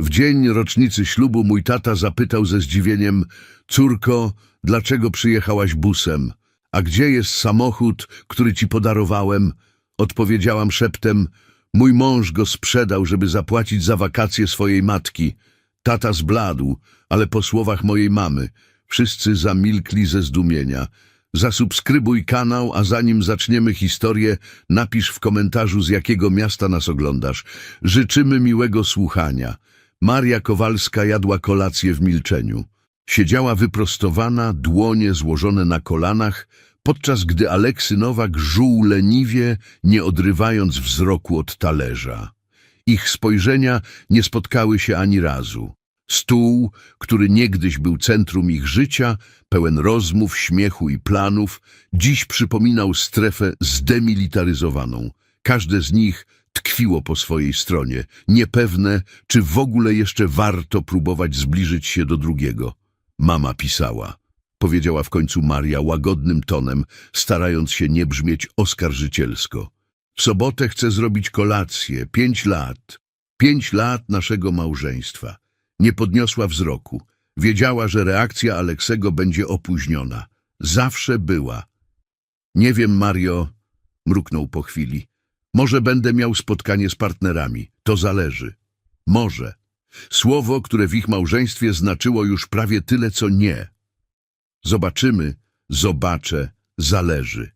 W dzień rocznicy ślubu mój tata zapytał ze zdziwieniem Córko, dlaczego przyjechałaś busem? A gdzie jest samochód, który ci podarowałem? Odpowiedziałam szeptem Mój mąż go sprzedał, żeby zapłacić za wakacje swojej matki. Tata zbladł, ale po słowach mojej mamy wszyscy zamilkli ze zdumienia. Zasubskrybuj kanał, a zanim zaczniemy historię, napisz w komentarzu z jakiego miasta nas oglądasz. Życzymy miłego słuchania. Maria Kowalska jadła kolację w milczeniu. Siedziała wyprostowana, dłonie złożone na kolanach, podczas gdy Aleksy Nowak żuł leniwie, nie odrywając wzroku od talerza. Ich spojrzenia nie spotkały się ani razu. Stół, który niegdyś był centrum ich życia, pełen rozmów, śmiechu i planów, dziś przypominał strefę zdemilitaryzowaną. Każde z nich tkwiło po swojej stronie, niepewne, czy w ogóle jeszcze warto próbować zbliżyć się do drugiego. Mama pisała. Powiedziała w końcu Maria łagodnym tonem, starając się nie brzmieć oskarżycielsko. W sobotę chcę zrobić kolację. Pięć lat. Pięć lat naszego małżeństwa. Nie podniosła wzroku. Wiedziała, że reakcja Aleksego będzie opóźniona. Zawsze była. Nie wiem, Mario, mruknął po chwili. Może będę miał spotkanie z partnerami. To zależy. Może. Słowo, które w ich małżeństwie znaczyło już prawie tyle, co nie. Zobaczymy, zobaczę, zależy.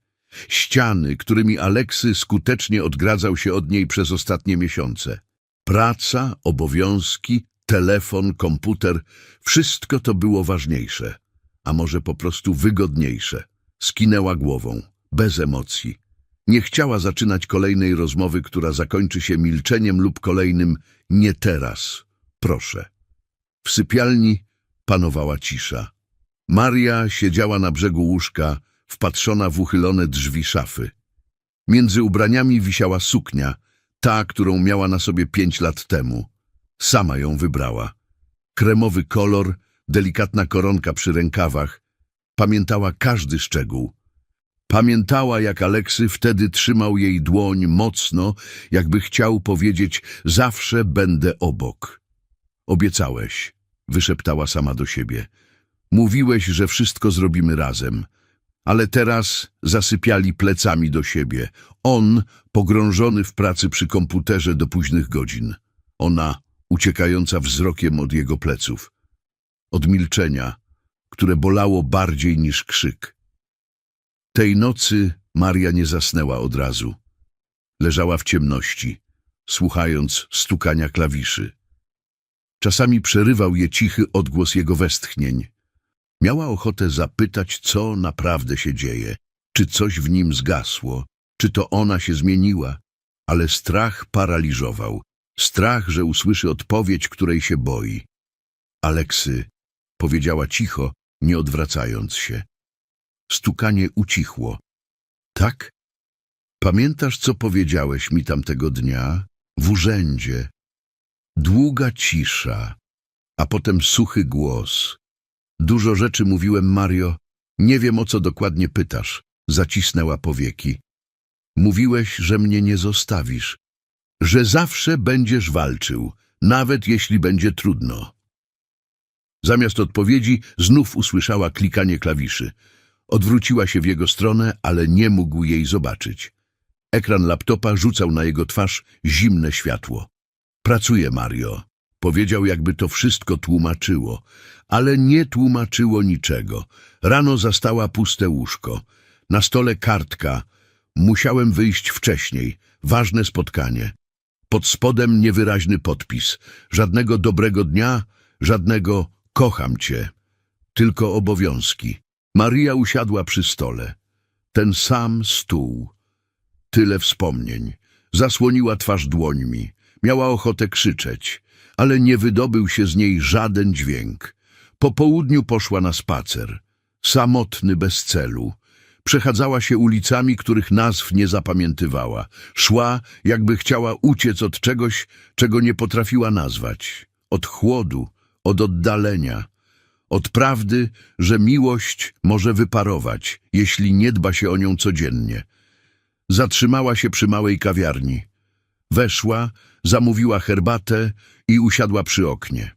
Ściany, którymi Aleksy skutecznie odgradzał się od niej przez ostatnie miesiące. Praca, obowiązki, telefon, komputer, wszystko to było ważniejsze, a może po prostu wygodniejsze. Skinęła głową, bez emocji. Nie chciała zaczynać kolejnej rozmowy, która zakończy się milczeniem lub kolejnym nie teraz, proszę. W sypialni panowała cisza. Maria siedziała na brzegu łóżka, wpatrzona w uchylone drzwi szafy. Między ubraniami wisiała suknia, ta, którą miała na sobie pięć lat temu. Sama ją wybrała. Kremowy kolor, delikatna koronka przy rękawach. Pamiętała każdy szczegół. Pamiętała, jak Aleksy wtedy trzymał jej dłoń mocno, jakby chciał powiedzieć zawsze będę obok. Obiecałeś, wyszeptała sama do siebie. Mówiłeś, że wszystko zrobimy razem. Ale teraz zasypiali plecami do siebie. On pogrążony w pracy przy komputerze do późnych godzin. Ona uciekająca wzrokiem od jego pleców. Od milczenia, które bolało bardziej niż krzyk. Tej nocy Maria nie zasnęła od razu. Leżała w ciemności, słuchając stukania klawiszy. Czasami przerywał je cichy odgłos jego westchnień. Miała ochotę zapytać, co naprawdę się dzieje, czy coś w nim zgasło, czy to ona się zmieniła, ale strach paraliżował. Strach, że usłyszy odpowiedź, której się boi. Aleksy, powiedziała cicho, nie odwracając się. Stukanie ucichło. Tak? Pamiętasz, co powiedziałeś mi tamtego dnia? W urzędzie. Długa cisza, a potem suchy głos. Dużo rzeczy mówiłem, Mario. Nie wiem, o co dokładnie pytasz. Zacisnęła powieki. Mówiłeś, że mnie nie zostawisz. Że zawsze będziesz walczył, nawet jeśli będzie trudno. Zamiast odpowiedzi znów usłyszała klikanie klawiszy. Odwróciła się w jego stronę, ale nie mógł jej zobaczyć. Ekran laptopa rzucał na jego twarz zimne światło. Pracuję, Mario. Powiedział, jakby to wszystko tłumaczyło, ale nie tłumaczyło niczego. Rano zastała puste łóżko. Na stole kartka. Musiałem wyjść wcześniej. Ważne spotkanie. Pod spodem niewyraźny podpis. Żadnego dobrego dnia, żadnego kocham cię. Tylko obowiązki. Maria usiadła przy stole. Ten sam stół. Tyle wspomnień. Zasłoniła twarz dłońmi. Miała ochotę krzyczeć, ale nie wydobył się z niej żaden dźwięk. Po południu poszła na spacer. Samotny bez celu. Przechadzała się ulicami, których nazw nie zapamiętywała. Szła, jakby chciała uciec od czegoś, czego nie potrafiła nazwać. Od chłodu, od oddalenia. Od prawdy, że miłość może wyparować, jeśli nie dba się o nią codziennie. Zatrzymała się przy małej kawiarni. Weszła, zamówiła herbatę i usiadła przy oknie.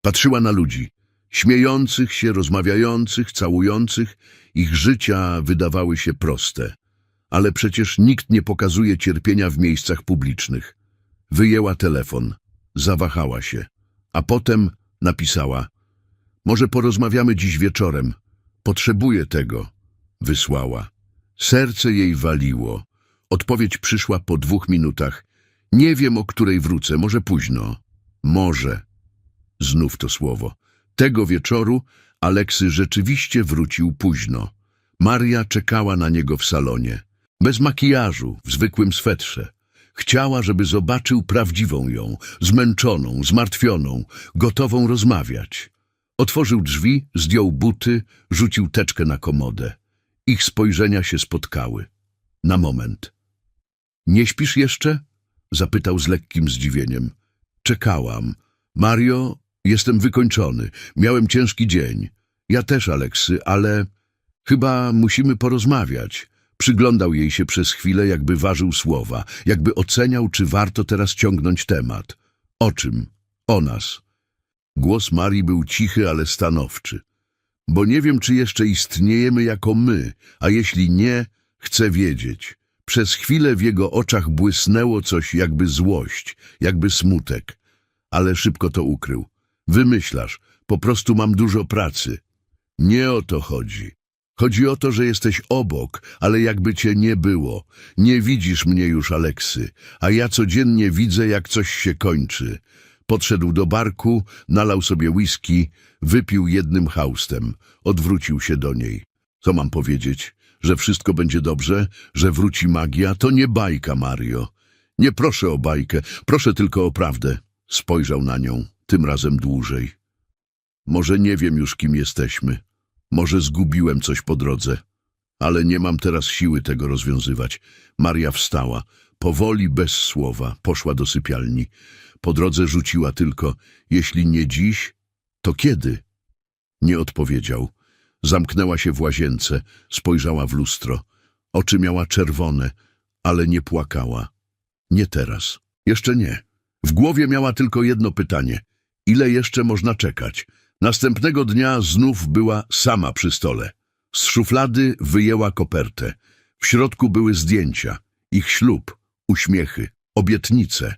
Patrzyła na ludzi, śmiejących się, rozmawiających, całujących. Ich życia wydawały się proste. Ale przecież nikt nie pokazuje cierpienia w miejscach publicznych. Wyjęła telefon, zawahała się, a potem napisała Może porozmawiamy dziś wieczorem. Potrzebuję tego. Wysłała. Serce jej waliło. Odpowiedź przyszła po dwóch minutach. Nie wiem, o której wrócę, może późno. Może. Znów to słowo. Tego wieczoru Aleksy rzeczywiście wrócił późno. Maria czekała na niego w salonie. Bez makijażu, w zwykłym swetrze. Chciała, żeby zobaczył prawdziwą ją, zmęczoną, zmartwioną, gotową rozmawiać. Otworzył drzwi, zdjął buty, rzucił teczkę na komodę. Ich spojrzenia się spotkały. Na moment. Nie śpisz jeszcze? Zapytał z lekkim zdziwieniem. Czekałam. Mario, jestem wykończony. Miałem ciężki dzień. Ja też, Aleksy, ale chyba musimy porozmawiać. Przyglądał jej się przez chwilę, jakby ważył słowa, jakby oceniał, czy warto teraz ciągnąć temat. O czym? O nas. Głos Marii był cichy, ale stanowczy. Bo nie wiem, czy jeszcze istniejemy jako my, a jeśli nie, chcę wiedzieć. Przez chwilę w jego oczach błysnęło coś jakby złość, jakby smutek, ale szybko to ukrył. Wymyślasz, po prostu mam dużo pracy. Nie o to chodzi. Chodzi o to, że jesteś obok, ale jakby cię nie było. Nie widzisz mnie już, Aleksy, a ja codziennie widzę, jak coś się kończy. Podszedł do barku, nalał sobie whisky, wypił jednym haustem, odwrócił się do niej. Co mam powiedzieć? Że wszystko będzie dobrze? Że wróci magia? To nie bajka, Mario. Nie proszę o bajkę, proszę tylko o prawdę. Spojrzał na nią, tym razem dłużej. Może nie wiem już, kim jesteśmy. Może zgubiłem coś po drodze. Ale nie mam teraz siły tego rozwiązywać. Maria wstała. Powoli, bez słowa, poszła do sypialni. Po drodze rzuciła tylko, jeśli nie dziś, to kiedy? Nie odpowiedział. Zamknęła się w łazience, spojrzała w lustro. Oczy miała czerwone, ale nie płakała. Nie teraz. Jeszcze nie. W głowie miała tylko jedno pytanie. Ile jeszcze można czekać? Następnego dnia znów była sama przy stole. Z szuflady wyjęła kopertę. W środku były zdjęcia, ich ślub, uśmiechy, obietnice.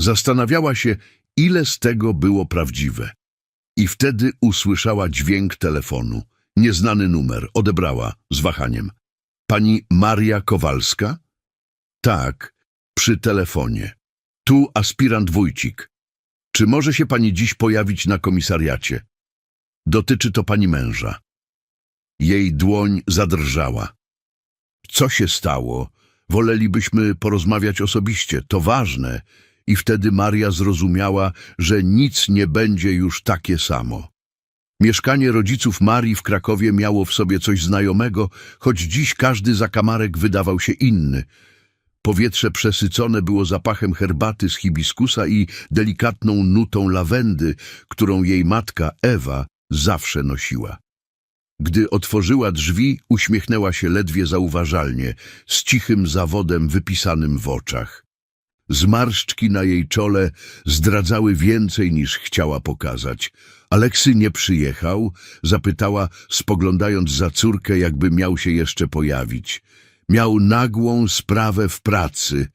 Zastanawiała się, ile z tego było prawdziwe. I wtedy usłyszała dźwięk telefonu. Nieznany numer. Odebrała z wahaniem. Pani Maria Kowalska? Tak, przy telefonie. Tu aspirant Wójcik. Czy może się pani dziś pojawić na komisariacie? Dotyczy to pani męża. Jej dłoń zadrżała. Co się stało? Wolelibyśmy porozmawiać osobiście, to ważne. I wtedy Maria zrozumiała, że nic nie będzie już takie samo. Mieszkanie rodziców Marii w Krakowie miało w sobie coś znajomego, choć dziś każdy zakamarek wydawał się inny. Powietrze przesycone było zapachem herbaty z hibiskusa i delikatną nutą lawendy, którą jej matka Ewa zawsze nosiła. Gdy otworzyła drzwi, uśmiechnęła się ledwie zauważalnie, z cichym zawodem wypisanym w oczach. Zmarszczki na jej czole zdradzały więcej niż chciała pokazać. Aleksy nie przyjechał? Zapytała, spoglądając za córkę, jakby miał się jeszcze pojawić. Miał nagłą sprawę w pracy,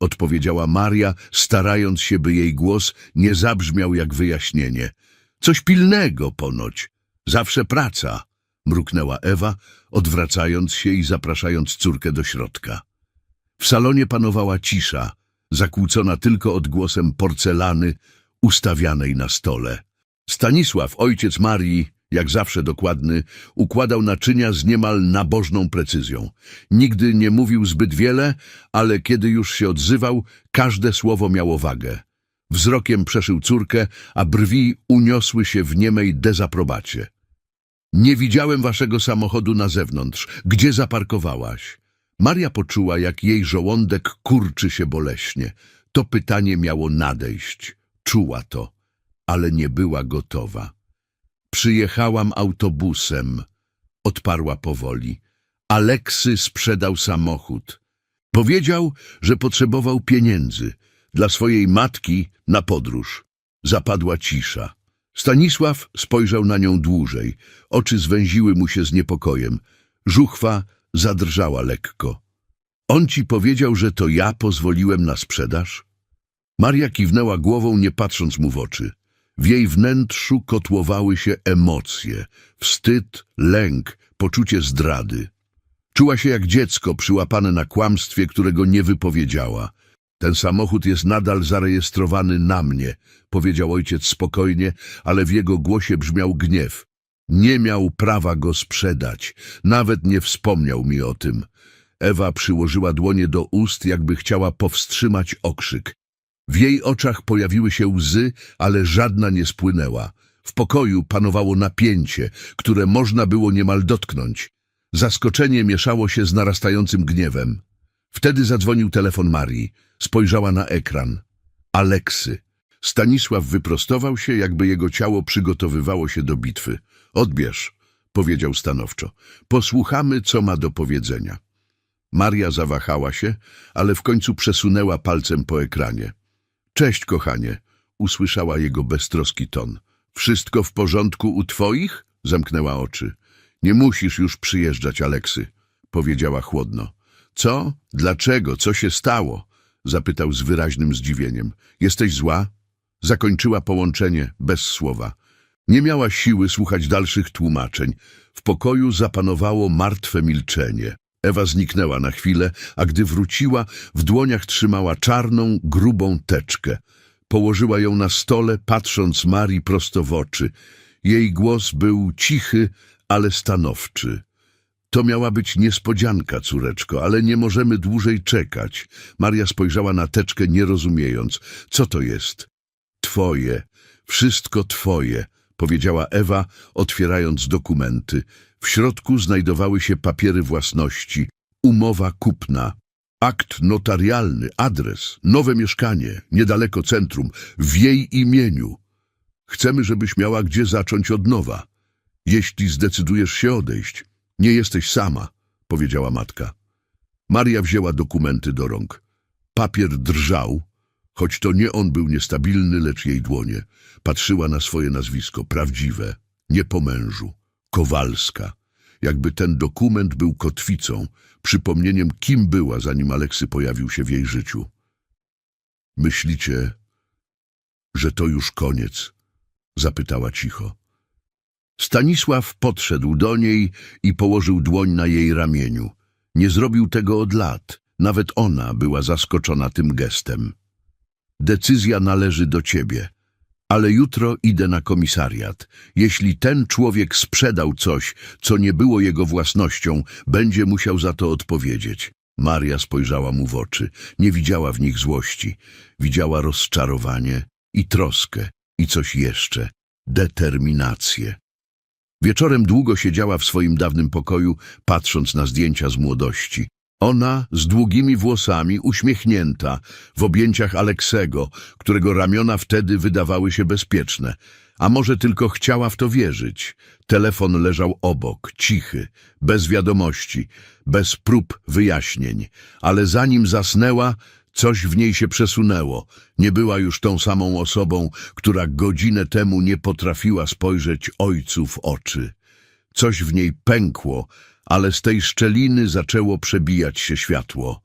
odpowiedziała Maria, starając się, by jej głos nie zabrzmiał jak wyjaśnienie. Coś pilnego ponoć. Zawsze praca, mruknęła Ewa, odwracając się i zapraszając córkę do środka. W salonie panowała cisza, zakłócona tylko odgłosem porcelany ustawianej na stole. Stanisław, ojciec Marii, jak zawsze dokładny, układał naczynia z niemal nabożną precyzją. Nigdy nie mówił zbyt wiele, ale kiedy już się odzywał, każde słowo miało wagę. Wzrokiem przeszył córkę, a brwi uniosły się w niemej dezaprobacie. Nie widziałem waszego samochodu na zewnątrz. Gdzie zaparkowałaś? Maria poczuła, jak jej żołądek kurczy się boleśnie. To pytanie miało nadejść. Czuła to, ale nie była gotowa. Przyjechałam autobusem, odparła powoli. Aleksy sprzedał samochód. Powiedział, że potrzebował pieniędzy. dla swojej matki na podróż. Zapadła cisza. Stanisław spojrzał na nią dłużej. Oczy zwęziły mu się z niepokojem. Żuchwa zadrżała lekko. On ci powiedział, że to ja pozwoliłem na sprzedaż? Maria kiwnęła głową, nie patrząc mu w oczy. W jej wnętrzu kotłowały się emocje, wstyd, lęk, poczucie zdrady. Czuła się jak dziecko przyłapane na kłamstwie, którego nie wypowiedziała. Ten samochód jest nadal zarejestrowany na mnie, powiedział ojciec spokojnie, ale w jego głosie brzmiał gniew. Nie miał prawa go sprzedać, nawet nie wspomniał mi o tym. Ewa przyłożyła dłonie do ust, jakby chciała powstrzymać okrzyk. W jej oczach pojawiły się łzy, ale żadna nie spłynęła. W pokoju panowało napięcie, które można było niemal dotknąć. Zaskoczenie mieszało się z narastającym gniewem. Wtedy zadzwonił telefon Marii. Spojrzała na ekran. Aleksy. Stanisław wyprostował się, jakby jego ciało przygotowywało się do bitwy. Odbierz, powiedział stanowczo. Posłuchamy, co ma do powiedzenia. Maria zawahała się, ale w końcu przesunęła palcem po ekranie. Cześć, kochanie, usłyszała jego beztroski ton. Wszystko w porządku u twoich? Zamknęła oczy. Nie musisz już przyjeżdżać, Aleksy, powiedziała chłodno. Co? Dlaczego? Co się stało? Zapytał z wyraźnym zdziwieniem. Jesteś zła? Zakończyła połączenie bez słowa. Nie miała siły słuchać dalszych tłumaczeń. W pokoju zapanowało martwe milczenie. Ewa zniknęła na chwilę, a gdy wróciła, w dłoniach trzymała czarną, grubą teczkę. Położyła ją na stole, patrząc Marii prosto w oczy. Jej głos był cichy, ale stanowczy. To miała być niespodzianka, córeczko, ale nie możemy dłużej czekać. Maria spojrzała na teczkę, nie rozumiejąc. Co to jest? Twoje, wszystko twoje, powiedziała Ewa, otwierając dokumenty. W środku znajdowały się papiery własności, umowa kupna, akt notarialny, adres, nowe mieszkanie, niedaleko centrum, w jej imieniu. Chcemy, żebyś miała gdzie zacząć od nowa. Jeśli zdecydujesz się odejść, nie jesteś sama, powiedziała matka. Maria wzięła dokumenty do rąk. Papier drżał, choć to nie on był niestabilny, lecz jej dłonie. Patrzyła na swoje nazwisko, prawdziwe, nie po mężu, Kowalska. Jakby ten dokument był kotwicą, przypomnieniem, kim była, zanim Aleksy pojawił się w jej życiu. Myślicie, że to już koniec? Zapytała cicho. Stanisław podszedł do niej i położył dłoń na jej ramieniu. Nie zrobił tego od lat. Nawet ona była zaskoczona tym gestem. Decyzja należy do ciebie. Ale jutro idę na komisariat. Jeśli ten człowiek sprzedał coś, co nie było jego własnością, będzie musiał za to odpowiedzieć. Maria spojrzała mu w oczy. Nie widziała w nich złości. Widziała rozczarowanie i troskę i coś jeszcze. Determinację. Wieczorem długo siedziała w swoim dawnym pokoju, patrząc na zdjęcia z młodości. Ona z długimi włosami, uśmiechnięta, w objęciach Aleksego, którego ramiona wtedy wydawały się bezpieczne. A może tylko chciała w to wierzyć. Telefon leżał obok, cichy, bez wiadomości, bez prób wyjaśnień. Ale zanim zasnęła, coś w niej się przesunęło. Nie była już tą samą osobą, która godzinę temu nie potrafiła spojrzeć ojcu w oczy. Coś w niej pękło, ale z tej szczeliny zaczęło przebijać się światło.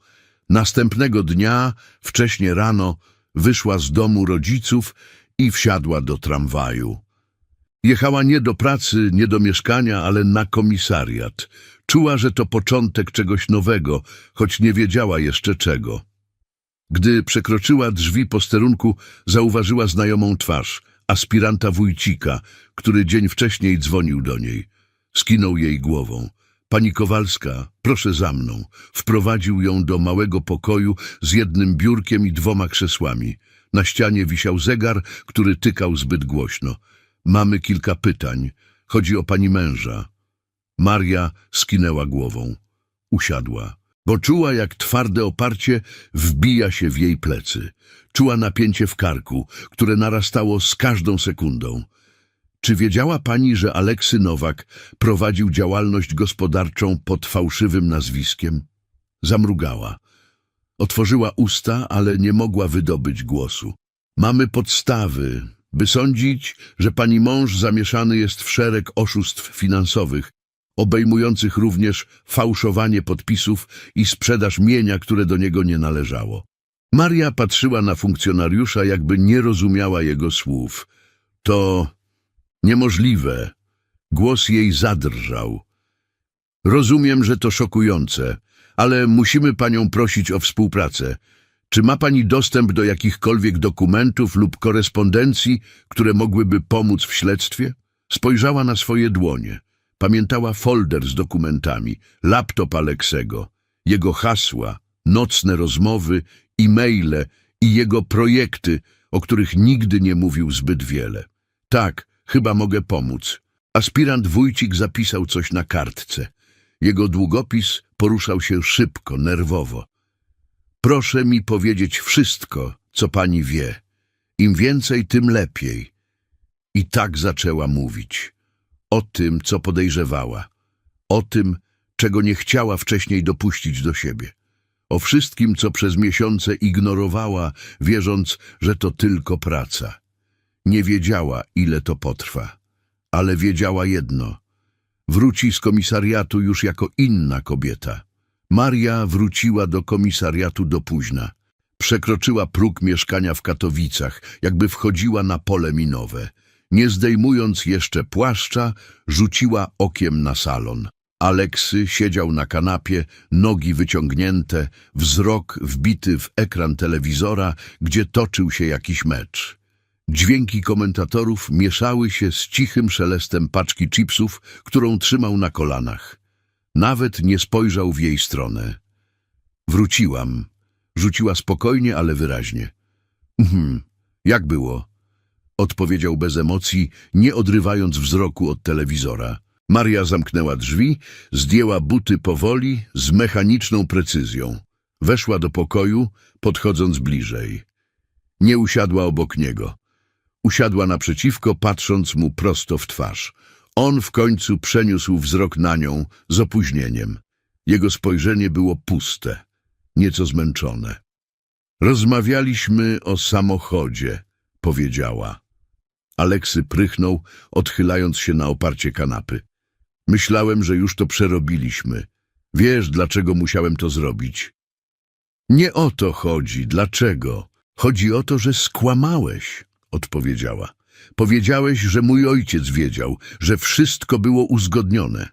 Następnego dnia, wcześnie rano, wyszła z domu rodziców i wsiadła do tramwaju. Jechała nie do pracy, nie do mieszkania, ale na komisariat. Czuła, że to początek czegoś nowego, choć nie wiedziała jeszcze czego. Gdy przekroczyła drzwi posterunku, zauważyła znajomą twarz, aspiranta Wójcika, który dzień wcześniej dzwonił do niej. Skinął jej głową. Pani Kowalska, proszę za mną. Wprowadził ją do małego pokoju z jednym biurkiem i dwoma krzesłami. Na ścianie wisiał zegar, który tykał zbyt głośno. Mamy kilka pytań. Chodzi o pani męża. Maria skinęła głową. Usiadła, bo czuła, jak twarde oparcie wbija się w jej plecy. Czuła napięcie w karku, które narastało z każdą sekundą. Czy wiedziała pani, że Aleksy Nowak prowadził działalność gospodarczą pod fałszywym nazwiskiem? Zamrugała. Otworzyła usta, ale nie mogła wydobyć głosu. Mamy podstawy, by sądzić, że pani mąż zamieszany jest w szereg oszustw finansowych, obejmujących również fałszowanie podpisów i sprzedaż mienia, które do niego nie należało. Maria patrzyła na funkcjonariusza, jakby nie rozumiała jego słów. To niemożliwe. Głos jej zadrżał. Rozumiem, że to szokujące, ale musimy panią prosić o współpracę. Czy ma pani dostęp do jakichkolwiek dokumentów lub korespondencji, które mogłyby pomóc w śledztwie? Spojrzała na swoje dłonie. Pamiętała folder z dokumentami, laptop Aleksego, jego hasła, nocne rozmowy, e-maile i jego projekty, o których nigdy nie mówił zbyt wiele. Tak, chyba mogę pomóc. Aspirant Wójcik zapisał coś na kartce. Jego długopis poruszał się szybko, nerwowo. Proszę mi powiedzieć wszystko, co pani wie. Im więcej, tym lepiej. I tak zaczęła mówić. O tym, co podejrzewała. O tym, czego nie chciała wcześniej dopuścić do siebie. O wszystkim, co przez miesiące ignorowała, wierząc, że to tylko praca. Nie wiedziała, ile to potrwa. Ale wiedziała jedno. Wróci z komisariatu już jako inna kobieta. Maria wróciła do komisariatu do późna. Przekroczyła próg mieszkania w Katowicach, jakby wchodziła na pole minowe. Nie zdejmując jeszcze płaszcza, rzuciła okiem na salon. Aleksy siedział na kanapie, nogi wyciągnięte, wzrok wbity w ekran telewizora, gdzie toczył się jakiś mecz. Dźwięki komentatorów mieszały się z cichym szelestem paczki chipsów, którą trzymał na kolanach. Nawet nie spojrzał w jej stronę. Wróciłam. Rzuciła spokojnie, ale wyraźnie. Mhm, jak było? Odpowiedział bez emocji, nie odrywając wzroku od telewizora. Maria zamknęła drzwi, zdjęła buty powoli, z mechaniczną precyzją. Weszła do pokoju, podchodząc bliżej. Nie usiadła obok niego. Usiadła naprzeciwko, patrząc mu prosto w twarz. On w końcu przeniósł wzrok na nią z opóźnieniem. Jego spojrzenie było puste, nieco zmęczone. Rozmawialiśmy o samochodzie, powiedziała. Aleksy prychnął, odchylając się na oparcie kanapy. Myślałem, że już to przerobiliśmy. Wiesz, dlaczego musiałem to zrobić? Nie o to chodzi. Dlaczego? Chodzi o to, że skłamałeś, odpowiedziała. Powiedziałeś, że mój ojciec wiedział, że wszystko było uzgodnione.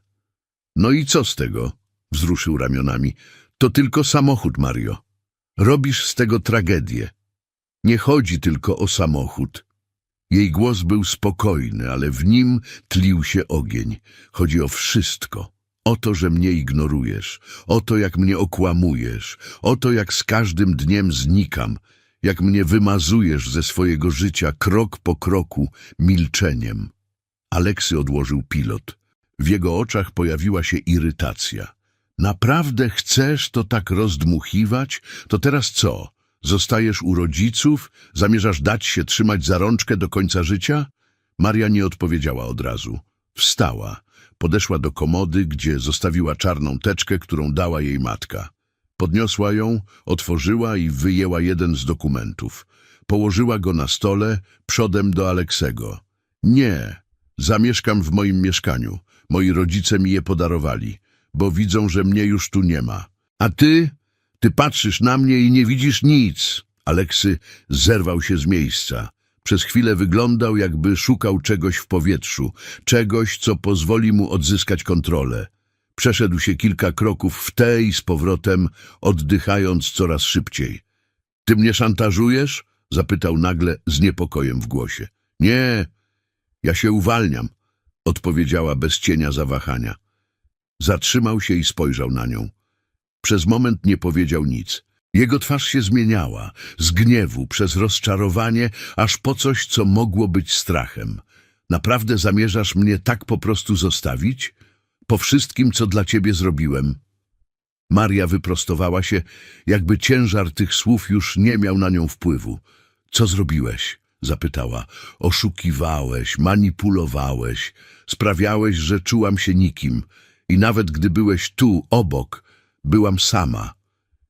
No i co z tego? Wzruszył ramionami. To tylko samochód, Mario. Robisz z tego tragedię. Nie chodzi tylko o samochód. Jej głos był spokojny, ale w nim tlił się ogień. Chodzi o wszystko. O to, że mnie ignorujesz. O to, jak mnie okłamujesz. O to, jak z każdym dniem znikam. Jak mnie wymazujesz ze swojego życia krok po kroku milczeniem. Aleksy odłożył pilot. W jego oczach pojawiła się irytacja. Naprawdę chcesz to tak rozdmuchiwać? To teraz co? Zostajesz u rodziców? Zamierzasz dać się trzymać za rączkę do końca życia? Maria nie odpowiedziała od razu. Wstała. Podeszła do komody, gdzie zostawiła czarną teczkę, którą dała jej matka. Podniosła ją, otworzyła i wyjęła jeden z dokumentów. Położyła go na stole, przodem do Aleksego. Nie, zamieszkam w moim mieszkaniu. Moi rodzice mi je podarowali, bo widzą, że mnie już tu nie ma. A ty? Ty patrzysz na mnie i nie widzisz nic. Aleksy zerwał się z miejsca. Przez chwilę wyglądał, jakby szukał czegoś w powietrzu, czegoś, co pozwoli mu odzyskać kontrolę. Przeszedł się kilka kroków w te i z powrotem, oddychając coraz szybciej. — Ty mnie szantażujesz? — zapytał nagle z niepokojem w głosie. — Nie, ja się uwalniam — odpowiedziała bez cienia zawahania. Zatrzymał się i spojrzał na nią. Przez moment nie powiedział nic. Jego twarz się zmieniała, z gniewu, przez rozczarowanie, aż po coś, co mogło być strachem. Naprawdę zamierzasz mnie tak po prostu zostawić? Po wszystkim, co dla ciebie zrobiłem? Maria wyprostowała się, jakby ciężar tych słów już nie miał na nią wpływu. Co zrobiłeś? zapytała. Oszukiwałeś, manipulowałeś, sprawiałeś, że czułam się nikim. I nawet gdy byłeś tu, obok, byłam sama.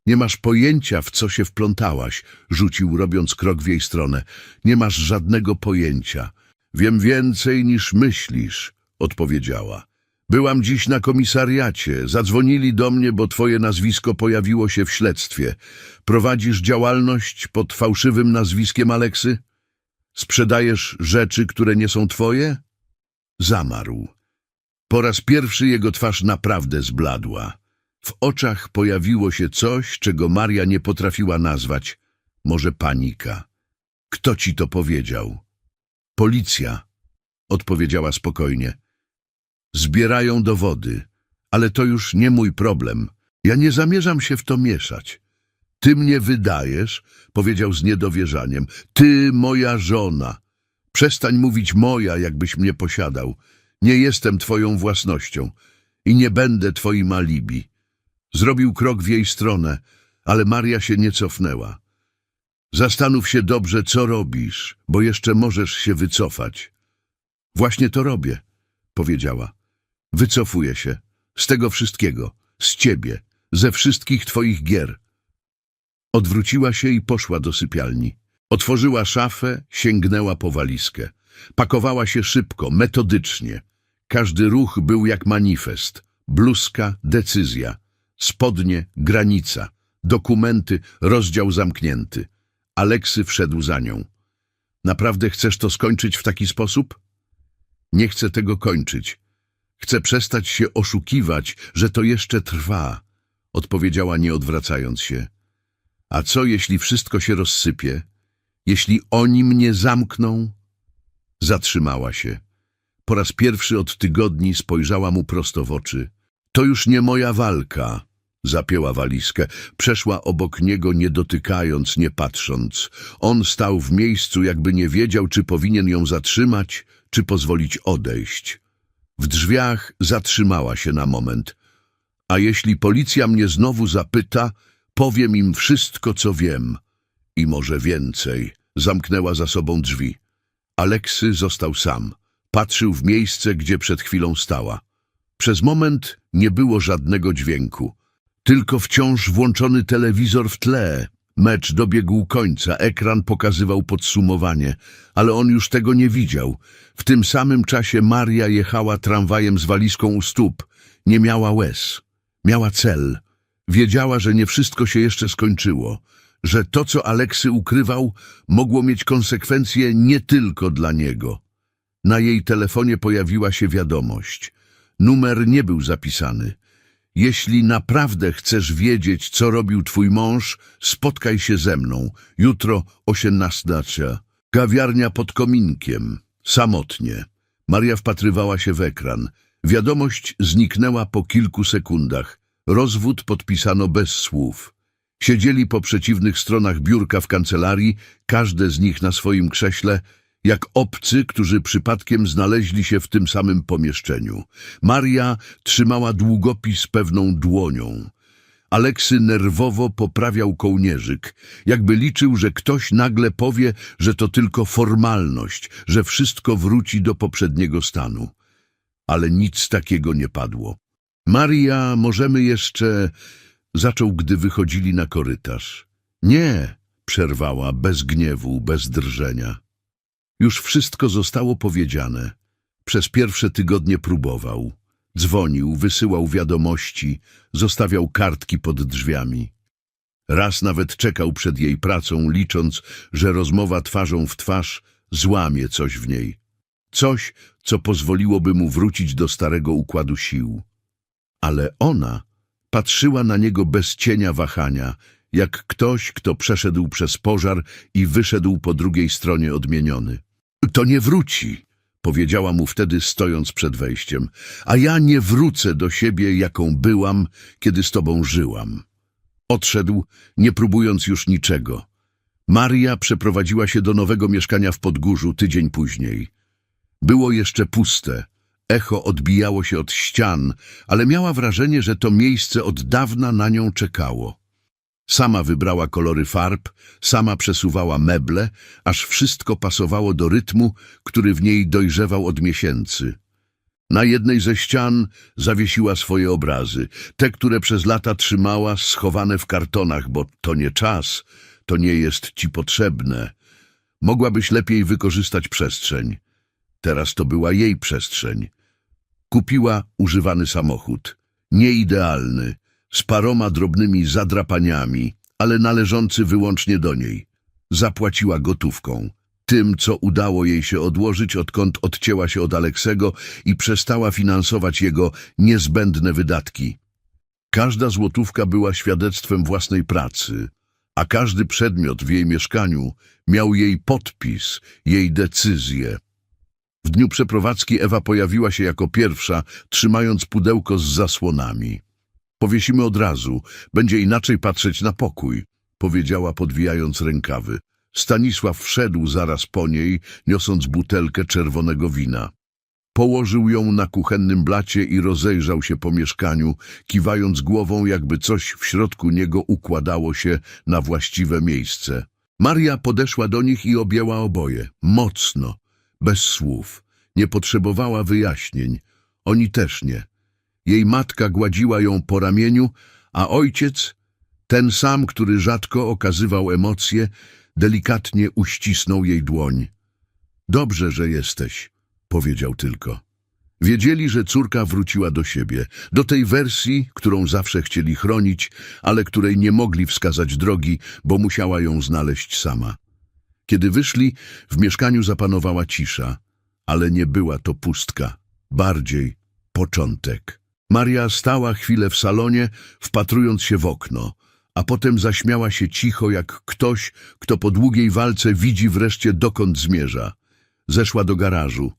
Nie masz pojęcia, w co się wplątałaś, rzucił, robiąc krok w jej stronę. Nie masz żadnego pojęcia. Wiem więcej niż myślisz, odpowiedziała. Byłam dziś na komisariacie. Zadzwonili do mnie, bo twoje nazwisko pojawiło się w śledztwie. Prowadzisz działalność pod fałszywym nazwiskiem Aleksy? Sprzedajesz rzeczy, które nie są twoje? Zamarł. Po raz pierwszy jego twarz naprawdę zbladła. W oczach pojawiło się coś, czego Maria nie potrafiła nazwać. Może panika. Kto ci to powiedział? Policja, odpowiedziała spokojnie. Zbierają dowody, ale to już nie mój problem. Ja nie zamierzam się w to mieszać. Ty mnie wydajesz, powiedział z niedowierzaniem. Ty, moja żona. Przestań mówić moja, jakbyś mnie posiadał. Nie jestem twoją własnością i nie będę twoim alibi. Zrobił krok w jej stronę, ale Maria się nie cofnęła. Zastanów się dobrze, co robisz, bo jeszcze możesz się wycofać. Właśnie to robię, powiedziała. Wycofuję się. Z tego wszystkiego. Z ciebie. Ze wszystkich twoich gier. Odwróciła się i poszła do sypialni. Otworzyła szafę, sięgnęła po walizkę. Pakowała się szybko, metodycznie. Każdy ruch był jak manifest. Bluzka, decyzja. Spodnie, granica. Dokumenty, rozdział zamknięty. Aleksy wszedł za nią. Naprawdę chcesz to skończyć w taki sposób? Nie chcę tego kończyć. Chcę przestać się oszukiwać, że to jeszcze trwa, odpowiedziała nie odwracając się. A co, jeśli wszystko się rozsypie? Jeśli oni mnie zamkną? Zatrzymała się. Po raz pierwszy od tygodni spojrzała mu prosto w oczy. To już nie moja walka. Zapięła walizkę. Przeszła obok niego, nie dotykając, nie patrząc. On stał w miejscu, jakby nie wiedział, czy powinien ją zatrzymać, czy pozwolić odejść. W drzwiach zatrzymała się na moment. A jeśli policja mnie znowu zapyta, powiem im wszystko, co wiem. I może więcej. Zamknęła za sobą drzwi. Aleksy został sam. Patrzył w miejsce, gdzie przed chwilą stała. Przez moment nie było żadnego dźwięku. Tylko wciąż włączony telewizor w tle. Mecz dobiegł końca, ekran pokazywał podsumowanie, ale on już tego nie widział. W tym samym czasie Maria jechała tramwajem z walizką u stóp. Nie miała łez. Miała cel. Wiedziała, że nie wszystko się jeszcze skończyło. Że to, co Aleksy ukrywał, mogło mieć konsekwencje nie tylko dla niego. Na jej telefonie pojawiła się wiadomość. Numer nie był zapisany. Jeśli naprawdę chcesz wiedzieć, co robił twój mąż, spotkaj się ze mną. Jutro osiemnastnacia. Kawiarnia pod kominkiem. Samotnie. Maria wpatrywała się w ekran. Wiadomość zniknęła po kilku sekundach. Rozwód podpisano bez słów. Siedzieli po przeciwnych stronach biurka w kancelarii, każde z nich na swoim krześle, jak obcy, którzy przypadkiem znaleźli się w tym samym pomieszczeniu. Maria trzymała długopis pewną dłonią. Aleksy nerwowo poprawiał kołnierzyk, jakby liczył, że ktoś nagle powie, że to tylko formalność, że wszystko wróci do poprzedniego stanu. Ale nic takiego nie padło. Maria, możemy jeszcze... Zaczął, gdy wychodzili na korytarz. Nie, przerwała, bez gniewu, bez drżenia. Już wszystko zostało powiedziane. Przez pierwsze tygodnie próbował. Dzwonił, wysyłał wiadomości, zostawiał kartki pod drzwiami. Raz nawet czekał przed jej pracą, licząc, że rozmowa twarzą w twarz złamie coś w niej. Coś, co pozwoliłoby mu wrócić do starego układu sił. Ale ona patrzyła na niego bez cienia wahania, jak ktoś, kto przeszedł przez pożar i wyszedł po drugiej stronie odmieniony. To nie wróci, powiedziała mu wtedy stojąc przed wejściem, a ja nie wrócę do siebie, jaką byłam, kiedy z tobą żyłam. Odszedł, nie próbując już niczego. Maria przeprowadziła się do nowego mieszkania w Podgórzu tydzień później. Było jeszcze puste. Echo odbijało się od ścian, ale miała wrażenie, że to miejsce od dawna na nią czekało. Sama wybrała kolory farb, sama przesuwała meble, aż wszystko pasowało do rytmu, który w niej dojrzewał od miesięcy. Na jednej ze ścian zawiesiła swoje obrazy, te, które przez lata trzymała schowane w kartonach, bo to nie czas, to nie jest ci potrzebne. Mogłabyś lepiej wykorzystać przestrzeń. Teraz to była jej przestrzeń. Kupiła używany samochód, nieidealny, z paroma drobnymi zadrapaniami, ale należący wyłącznie do niej. Zapłaciła gotówką, tym, co udało jej się odłożyć, odkąd odcięła się od Aleksego i przestała finansować jego niezbędne wydatki. Każda złotówka była świadectwem własnej pracy, a każdy przedmiot w jej mieszkaniu miał jej podpis, jej decyzję. W dniu przeprowadzki Ewa pojawiła się jako pierwsza, trzymając pudełko z zasłonami. Powiesimy od razu, będzie inaczej patrzeć na pokój, powiedziała podwijając rękawy. Stanisław wszedł zaraz po niej, niosąc butelkę czerwonego wina. Położył ją na kuchennym blacie i rozejrzał się po mieszkaniu, kiwając głową, jakby coś w środku niego układało się na właściwe miejsce. Maria podeszła do nich i objęła oboje, mocno, bez słów. Nie potrzebowała wyjaśnień. Oni też nie. Jej matka gładziła ją po ramieniu, a ojciec, ten sam, który rzadko okazywał emocje, delikatnie uścisnął jej dłoń. Dobrze, że jesteś, powiedział tylko. Wiedzieli, że córka wróciła do siebie, do tej wersji, którą zawsze chcieli chronić, ale której nie mogli wskazać drogi, bo musiała ją znaleźć sama. Kiedy wyszli, w mieszkaniu zapanowała cisza, ale nie była to pustka, bardziej początek. Maria stała chwilę w salonie, wpatrując się w okno, a potem zaśmiała się cicho jak ktoś, kto po długiej walce widzi wreszcie dokąd zmierza. Zeszła do garażu.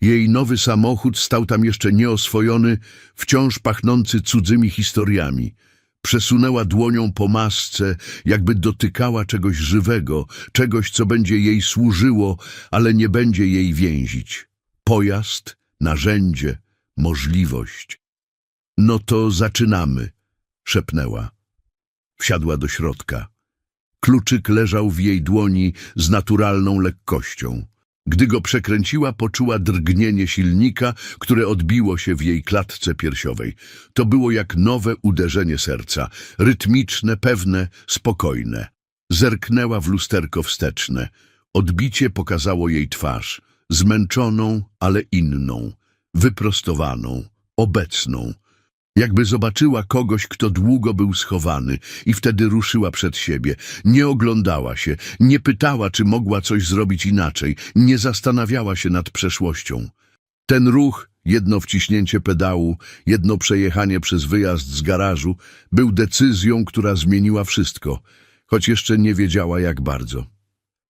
Jej nowy samochód stał tam jeszcze nieoswojony, wciąż pachnący cudzymi historiami. Przesunęła dłonią po masce, jakby dotykała czegoś żywego, czegoś, co będzie jej służyło, ale nie będzie jej więzić. Pojazd, narzędzie, możliwość. No to zaczynamy, szepnęła. Wsiadła do środka. Kluczyk leżał w jej dłoni z naturalną lekkością. Gdy go przekręciła, poczuła drgnienie silnika, które odbiło się w jej klatce piersiowej. To było jak nowe uderzenie serca, rytmiczne, pewne, spokojne. Zerknęła w lusterko wsteczne. Odbicie pokazało jej twarz, zmęczoną, ale inną, wyprostowaną, obecną. Jakby zobaczyła kogoś, kto długo był schowany i wtedy ruszyła przed siebie. Nie oglądała się, nie pytała, czy mogła coś zrobić inaczej, nie zastanawiała się nad przeszłością. Ten ruch, jedno wciśnięcie pedału, jedno przejechanie przez wyjazd z garażu, był decyzją, która zmieniła wszystko, choć jeszcze nie wiedziała jak bardzo.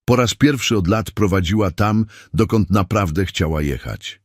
Po raz pierwszy od lat prowadziła tam, dokąd naprawdę chciała jechać.